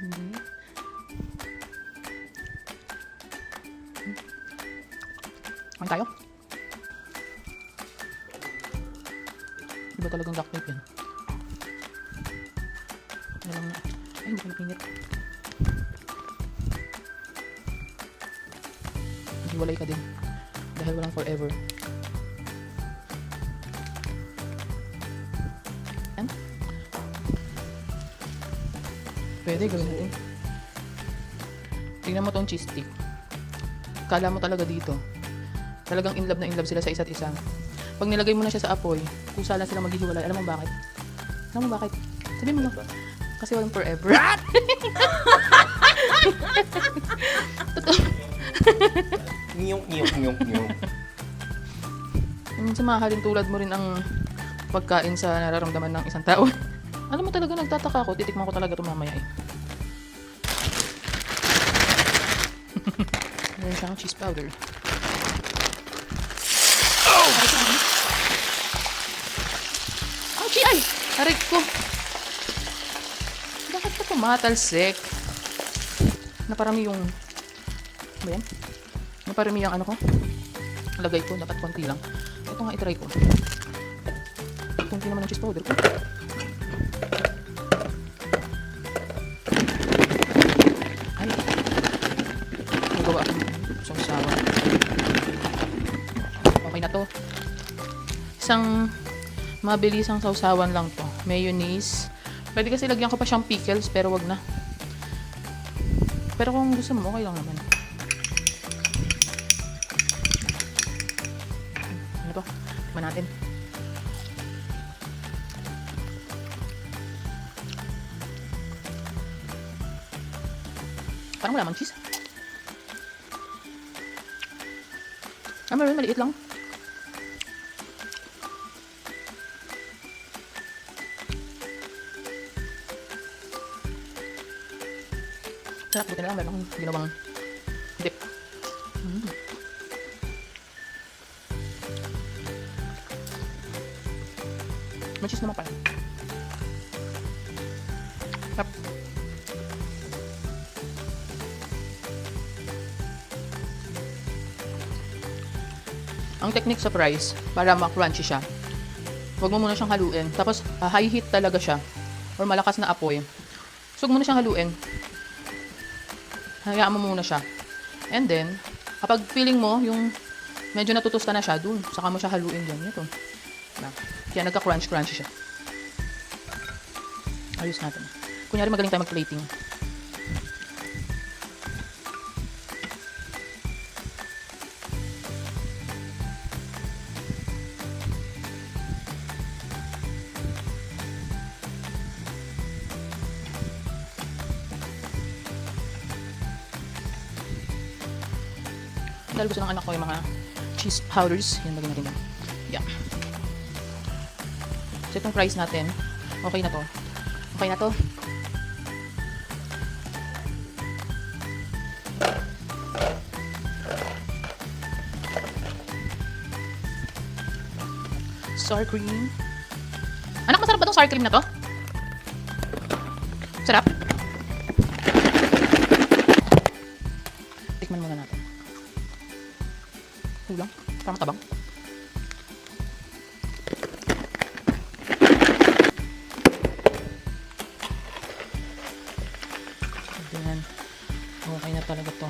Hindi. Kain tayo. Iba talagang duct tape yan. Alam na. Ay, hindi ko napinit. Hiwalay ka din. Dahil walang forever. Pwede gawin natin. Tingnan mo tong cheese stick. Kala mo talaga dito. Talagang in love na in love sila sa isa't isa. Pag nilagay mo na siya sa apoy, kusa lang sila maghihiwalay. Alam mo bakit? Alam mo bakit? Sabihin mo na. Kasi walang forever. Totoo. Nyok, nyok, nyok, nyok. Minsan mahalin tulad mo rin ang pagkain sa nararamdaman ng isang tao. Alam mo talaga, nagtataka ako. Titikman ko talaga ito mamaya eh. Meron siyang cheese powder. Oh! Ouchie! Ay! Aray ko! Bakit ka tumatalsik? Naparami yung... Ano yan? Naparami yung ano ko? Lagay ko. Dapat konti lang. Ito nga itry ko. Kunti naman ng cheese powder ko. Sausawan. Okay na to. Isang mabilisang sausawan lang to. Mayonnaise. Pwede kasi lagyan ko pa siyang pickles pero wag na. Pero kung gusto mo, okay lang naman. Ano to? Tikman natin. Parang wala mang cheese. Ah, meron, maliit lang. Sarap, buti na lang. Meron akong ginawang dip. Mm. May cheese naman pala. Ang technique sa fries, para ma-crunchy siya, huwag mo muna siyang haluin. Tapos, ah, high heat talaga siya. Or malakas na apoy. So, huwag mo na siyang haluin. Hayaan mo muna siya. And then, kapag feeling mo, yung medyo natutusta na siya, dun, saka mo siya haluin dyan. Ito. Kaya nagka-crunch-crunchy siya. Ayos natin. Kunyari magaling tayo mag-plating. Dahil gusto ng anak ko yung mga cheese powders. Yan, lagyan natin. Yeah. So, itong fries natin, okay na to. Okay na to. Sour cream. Anak, masarap ba tong sour cream na to? Sarap? Tikman muna natin. Kulang. Parang matabang. Ayan. Okay na talaga to.